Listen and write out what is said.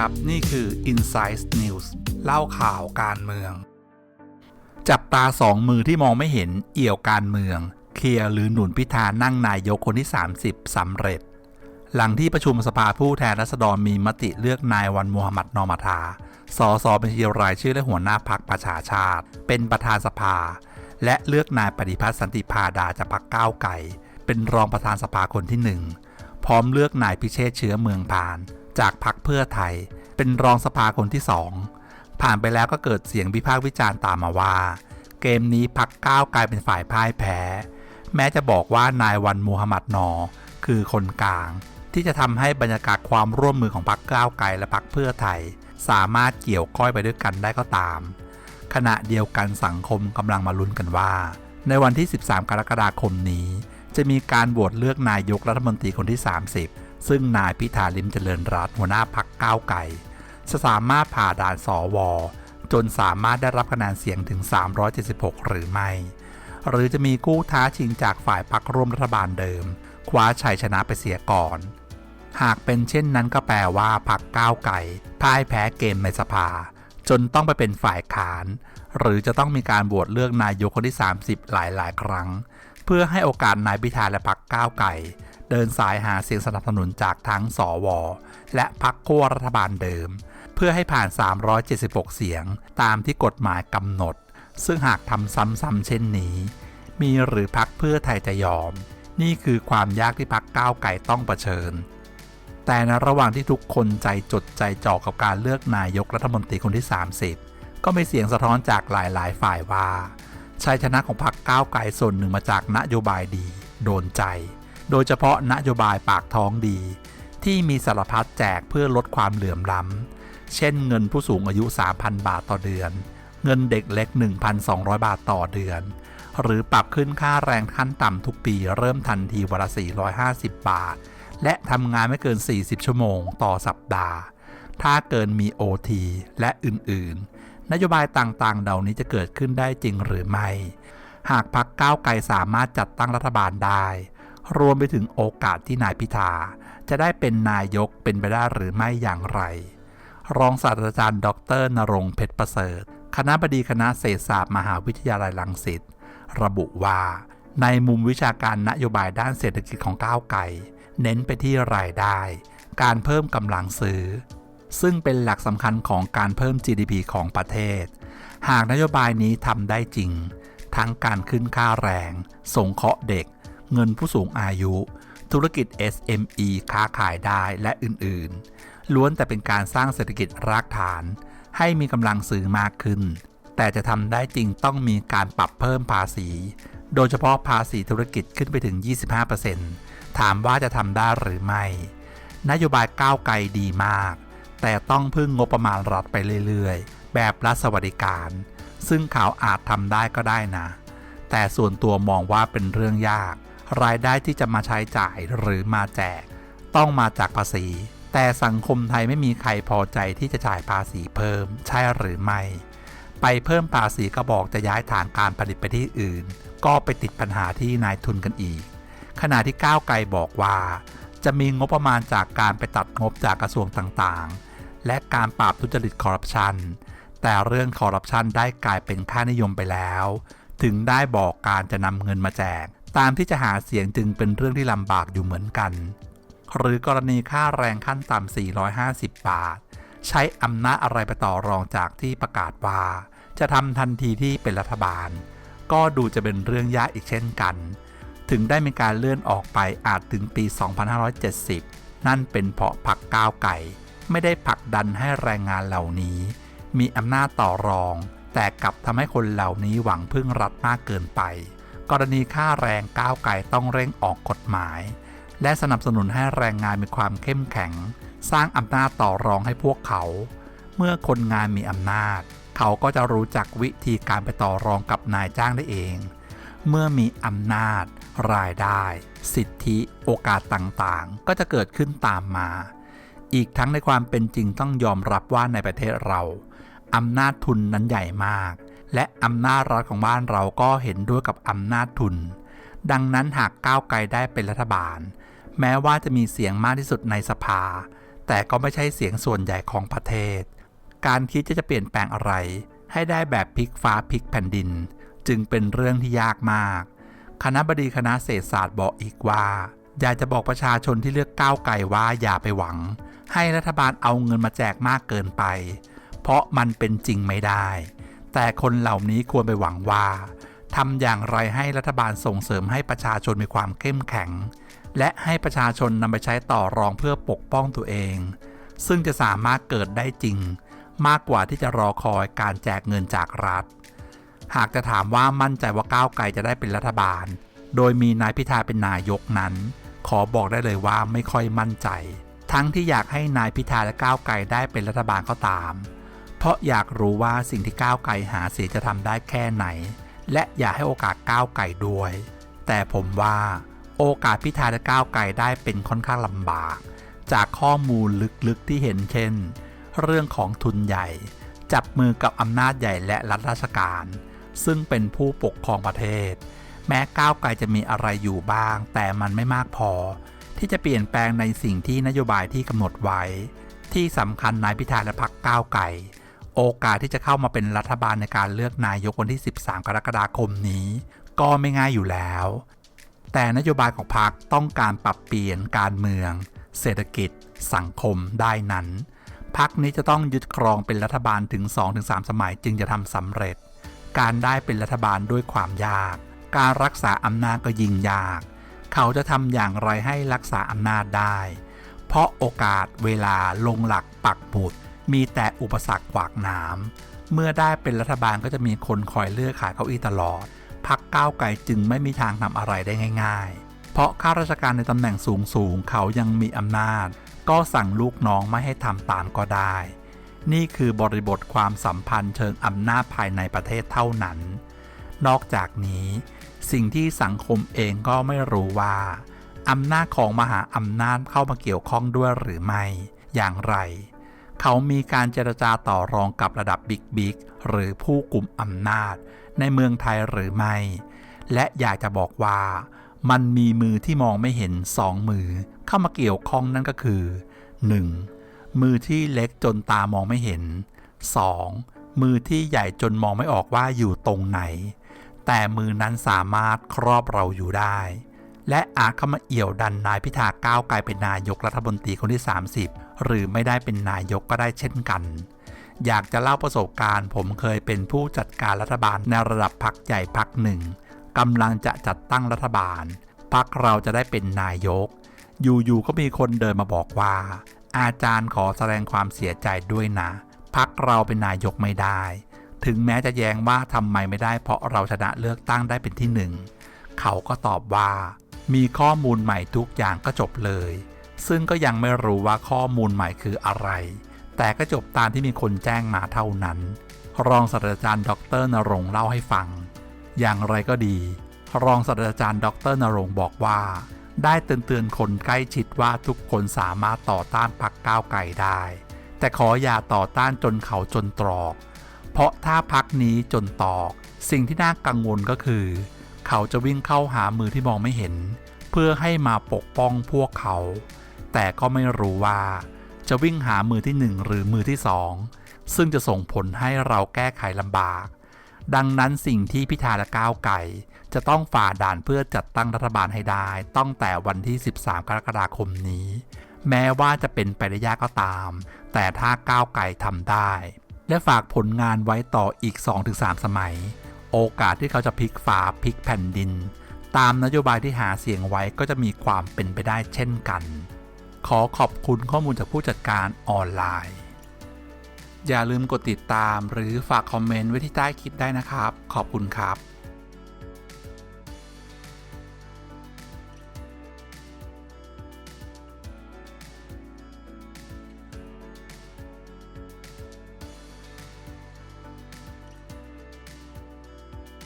ครับ นี่คือ Insight News เล่าข่าวการเมือง จับตาสองมือที่มองไม่เห็นเอี่ยวการเมือง เคลียร์หรือหนุนพิธานั่งนายกคนที่ 30สำเร็จ หลังที่ประชุมสภาผู้แทนราษฎรมีมติเลือกนายวันมูฮัมหมัดนอมาทาสสบัญชีรายชื่อและหัวหน้าพักประชาชาติ เป็นประธานสภา และเลือกนายปฏิพัฒน์สันติพาดาจากพรรคก้าวไก่ เป็นรองประธานสภาคนที่หนึ่งพร้อมเลือกนายพิเชษเชื้อเมืองพาน จากพรรคเพื่อไทย เป็นรองสภาคนที่สองผ่านไปแล้วก็เกิดเสียงวิพากษ์วิจารณ์ตามมาว่า เกมนี้พักก้าวกลายเป็นฝ่ายพ่ายแพ้ แม้จะบอกว่านายวันมูฮัมหมัดนอ คือคนกลาง ที่จะทำให้บรรยากาศความร่วมมือของพรรคก้าวไกลและพรรคเพื่อไทย สามารถเกี่ยวก้อยไปด้วยกันได้ก็ตาม ขณะเดียวกันสังคมกำลังมาลุ้นกันว่า ในวันที่ 13 กรกฎาคมนี้ จะมีการโหวตเลือกนายกรัฐมนตรีคนที่ 30 ซึ่งนายพิธาลิมเจริญรัตหัวหน้าพักก้าวไกลจะสามารถผ่าด่านสวจนสามารถได้รับคะแนนเสียงถึง 376 หรือไม่ หรือจะมีกู้ท้าชิงจากฝ่ายพักร่วมรัฐบาลเดิม คว้าชัยชนะไปเสียก่อน หากเป็นเช่นนั้นก็แปลว่าพักก้าวไก่พ่ายแพ้เกมในสภา จนต้องไปเป็นฝ่ายขาน หรือจะต้องมีการโหวตเลือกนายกคนที่ 30 หลายๆครั้ง เพื่อให้โอกาสนายพิธาและพักก้าวไก่ เดินสายหาเสียงสนับสนุนจากทั้งสว และพักขั้วรัฐบาลเดิม เพื่อให้ผ่าน 376 เสียงตามที่กฎหมายกำหนด ซึ่งหากทำซ้ำๆเช่นนี้ มีหรือพักเพื่อไทยจะยอม นี่คือความยากที่พักก้าวไก่ต้องเผชิญ แต่ในระหว่างที่ทุกคนใจจดใจจ่อกับการเลือกนายกรัฐมนตรีคนที่ 30 ก็มีเสียงสะท้อนจากหลายๆ ฝ่ายว่าชัยชนะของพรรคก้าวไกลส่วนหนึ่งมาจากนโยบายดี โดนใจ โดยเฉพาะนโยบายปากท้องดี ที่มีสารพัดแจกเพื่อลดความเหลื่อมล้ำ เช่นเงินผู้สูงอายุ 3,000 บาทต่อเดือน เงินเด็กเล็ก 1,200 บาทต่อเดือน หรือปรับขึ้นค่าแรงขั้นต่ำทุกปีเริ่มทันทีวันละ 450 บาท และทำงานไม่เกิน 40 ชั่วโมงต่อสัปดาห์ ถ้าเกินมี OT และอื่น ๆ นโยบายต่างๆ เหล่านี้จะเกิดขึ้นได้จริงหรือไม่ หากพักก้าวไกลสามารถจัดตั้งรัฐบาลได้ รวมไปถึงโอกาสที่นายพิธา จะได้เป็นนายกเป็นไปได้หรือไม่อย่างไร รองศาสตราจารย์ ดรนรงเพชรประเสริฐ คณะบดีคณะเศรษฐศาสตร์มหาวิทยาลัยรังสิตระบุว่า ในมุมวิชาการนโยบายด้านเศรษฐกิจของก้าวไกลเน้นไปที่รายได้ การเพิ่มกำลังซื้อ ซึ่งเป็นหลักสำคัญของการเพิ่ม GDP ของประเทศ หากนโยบายนี้ทำได้จริง ทั้งการขึ้นค่าแรง สงเคราะห์เด็ก เงินผู้สูงอายุ ธุรกิจ SME ค้าขายได้และอื่นๆ ล้วนแต่เป็นการสร้างเศรษฐกิจรากฐาน ให้มีกำลังซื้อมากขึ้น แต่จะทำได้จริงต้องมีการปรับเพิ่มภาษี โดยเฉพาะภาษีธุรกิจขึ้นไปถึง 25%ถามว่าจะทำได้หรือไม่ นโยบายก้าวไกลดีมาก แต่ต้องพึ่งงบประมาณรัฐไปเรื่อยๆ แบบรัฐสวัสดิการ ซึ่งเขาอาจทำได้ก็ได้นะแต่ส่วนตัวมองว่าเป็นเรื่องยาก รายได้ที่จะมาใช้จ่ายหรือมาแจก ต้องมาจากภาษี แต่สังคมไทยไม่มีใครพอใจที่จะจ่ายภาษีเพิ่มใช่หรือไม่ ไปเพิ่มภาษีก็บอกจะย้ายฐานการผลิตไปที่อื่น ก็ไปติดปัญหาที่นายทุนกันอีก ขณะที่ก้าวไกลบอกว่า จะมีงบประมาณจากการไปตัดงบจากกระทรวงต่างๆ และการปราบทุจริตคอร์รัปชันแต่เรื่องคอร์รัปชันได้กลายเป็นค่านิยมไปแล้ว ถึงได้บอกการจะนำเงินมาแจก ตามที่จะหาเสียงจึงเป็นเรื่องที่ลำบากอยู่เหมือนกัน หรือกรณีค่าแรงขั้นต่ำ 450 บาท ใช้อำนาจอะไรไปต่อรองจากที่ประกาศว่า จะทำทันทีที่เป็นรัฐบาล ก็ดูจะเป็นเรื่องยากอีกเช่นกัน ถึงได้มีการเลื่อนออกไปอาจถึงปี 2570 นั่นเป็นเพราะพักก้าวไก่ ไม่ได้ผลักดันให้แรงงานเหล่านี้ มีอำนาจต่อรอง แต่กลับทำให้คนเหล่านี้หวังพึ่งรัฐมากเกินไป กรณีค่าแรงก้าวไก่ต้องเร่งออกกฎหมาย และสนับสนุนให้แรงงานมีความเข้มแข็ง สร้างอำนาจต่อรองให้พวกเขา เมื่อคนงานมีอำนาจ เขาก็จะรู้จักวิธีการไปต่อรองกับนายจ้างได้เอง เมื่อมีอำนาจ รายได้ สิทธิ โอกาสต่างๆ ก็จะเกิดขึ้นตามมา อีกทั้งในความเป็นจริงต้องยอมรับว่าในประเทศเราอำนาจทุนนั้นใหญ่มาก และอำนาจรัฐของบ้านเราก็เห็นด้วยกับอำนาจทุน ดังนั้นหากก้าวไกลได้เป็นรัฐบาล แม้ว่าจะมีเสียงมากที่สุดในสภา แต่ก็ไม่ใช่เสียงส่วนใหญ่ของประเทศ การคิดจะจะเปลี่ยนแปลงอะไร ให้ได้แบบพลิกฟ้าพลิกแผ่นดิน จึงเป็นเรื่องที่ยากมาก คณะบดีคณะเศรษฐศาสตร์บอกอีกว่า อยากจะบอกประชาชนที่เลือกก้าวไกลว่าอย่าไปหวัง ให้รัฐบาลเอาเงินมาแจกมากเกินไป เพราะมันเป็นจริงไม่ได้ แต่คนเหล่านี้ควรไปหวังว่าทำอย่างไรให้รัฐบาลส่งเสริมให้ประชาชนมีความเข้มแข็ง และให้ประชาชนนำไปใช้ต่อรองเพื่อปกป้องตัวเอง ซึ่งจะสามารถเกิดได้จริง มากกว่าที่จะรอคอยการแจกเงินจากรัฐ หากจะถามว่ามั่นใจว่าก้าวไกลจะได้เป็นรัฐบาล โดยมีนายพิธาเป็นนายกนั้น ขอบอกได้เลยว่าไม่ค่อยมั่นใจ ทั้งที่อยากให้นายพิธาและก้าวไกลได้เป็นรัฐบาลก็ตาม ราะอยากรู้ว่าสิ่งที่ก้าวไกลหาเสียงจะทำได้แค่ไหน และอยากให้โอกาสก้าวไกลด้วย แต่ผมว่าโอกาสพิธาและก้าวไกลได้เป็นค่อนข้างลำบาก จากข้อมูลลึกๆที่เห็นเช่น เรื่องของทุนใหญ่ จับมือกับอำนาจใหญ่และรัฐราชการ ซึ่งเป็นผู้ปกครองประเทศ แม้ก้าวไกลจะมีอะไรอยู่บ้าง แต่มันไม่มากพอ ที่จะเปลี่ยนแปลงในสิ่งที่นโยบายที่กำหนดไว้ ที่สำคัญนายพิธาและพรรคก้าวไกล โอกาสที่จะเข้ามาเป็นรัฐบาลในการเลือกนายกวันที่ 13 กรกฎาคมนี้ ก็ไม่ง่ายอยู่แล้ว แต่นโยบายของพรรคต้องการปรับเปลี่ยนการเมือง เศรษฐกิจ สังคมได้นั้นพรรคนี้จะต้องยึดครองเป็นรัฐบาลถึง 2-3 สมัยจึงจะทำสำเร็จ การได้เป็นรัฐบาลด้วยความยาก การรักษาอำนาจก็ยิ่งยาก เขาจะทำอย่างไรให้รักษาอำนาจได้ เพราะโอกาสเวลาลงหลักปักหมุด มีแต่อุปสรรคขวากหนามเมื่อได้เป็นรัฐบาลก็จะมีคนคอยเลือกขายเก้าอี้ตลอดพักก้าวไกลจึงไม่มีทางทำอะไรได้ง่าย ๆ เพราะข้าราชการในตำแหน่งสูงๆเขายังมีอำนาจ ก็สั่งลูกน้องไม่ให้ทำตามก็ได้ นี่คือบริบทความสัมพันธ์เชิงอำนาจภายในประเทศเท่านั้น นอกจากนี้ สิ่งที่สังคมเองก็ไม่รู้ว่าอำนาจของมหาอำนาจเข้ามาเกี่ยวข้องด้วยหรือไม่ อย่างไร เขามีการเจรจาต่อรองกับระดับบิ๊กบิ๊กหรือผู้กลุ่มอำนาจ ในเมืองไทยหรือไม่ และอยากจะบอกว่า มันมีมือที่มองไม่เห็นสองมือ เข้ามาเกี่ยวข้องนั่นก็คือ 1. มือที่เล็กจนตามองไม่เห็น 2. มือที่ใหญ่จนมองไม่ออกว่าอยู่ตรงไหน แต่มือนั้นสามารถครอบเราอยู่ได้ และอาจเข้ามาเอี่ยวดันนายพิธาก้าวไกลเป็นนายกรัฐมนตรีคนที่ 30 หรือไม่ได้เป็นนายกก็ได้เช่นกัน อยากจะเล่าประสบการณ์ ผมเคยเป็นผู้จัดการรัฐบาลในระดับพักใหญ่พักหนึ่งกำลังจะจัดตั้งรัฐบาลพักเราจะได้เป็นนายก อยู่ๆก็มีคนเดินมาบอกว่า อาจารย์ขอแสดงความเสียใจด้วยนะพักเราเป็นนายกไม่ได้ ถึงแม้จะแย้งว่าทำไมไม่ได้เพราะเราชนะเลือกตั้งได้เป็นที่หนึ่ง เขาก็ตอบว่า มีข้อมูลใหม่ทุกอย่างก็จบเลย ซึ่งก็ยังไม่รู้ว่าข้อมูลใหม่คืออะไร แต่ก็จบตามที่มีคนแจ้งมาเท่านั้น รองศาสตราจารย์ดรนรงเล่าให้ฟัง อย่างไรก็ดี รองศาสตราจารย์ดรนรงบอกว่า ได้เตือนคนใกล้ชิดว่าทุกคนสามารถต่อต้านพรรคก้าวไกลได้ แต่ขออย่าต่อต้านจนเขาจนตรอก เพราะถ้าพักนี้จนตอก สิ่งที่น่ากังวลก็คือ เขาจะวิ่งเข้าหามือที่มองไม่เห็น เพื่อให้มาปกป้องพวกเขา แต่ก็ไม่รู้ว่า จะวิ่งหามือที่หนึ่งหรือมือที่สองซึ่งจะส่งผลให้เราแก้ไขลำบาก ดังนั้นสิ่งที่พิธาและก้าวไก่ จะต้องฝ่าด่านเพื่อจัดตั้งรัฐบาลให้ได้ตั้งแต่วันที่ 13 กรกฎาคมนี้ แม้ว่าจะเป็นไปได้ยากก็ตาม แต่ถ้าก้าวไก่ทำได้ และฝากผลงานไว้ต่ออีก 2-3 สมัย โอกาสที่เขาจะพลิกฟ้าพลิกแผ่นดินตามนโยบายที่หาเสียงไว้ก็จะมีความเป็นไปได้เช่นกัน ขอขอบคุณข้อมูลจากผู้จัดการออนไลน์ อย่าลืมกดติดตามหรือฝากคอมเมนต์ไว้ที่ใต้คลิปได้นะครับ ขอบคุณครับ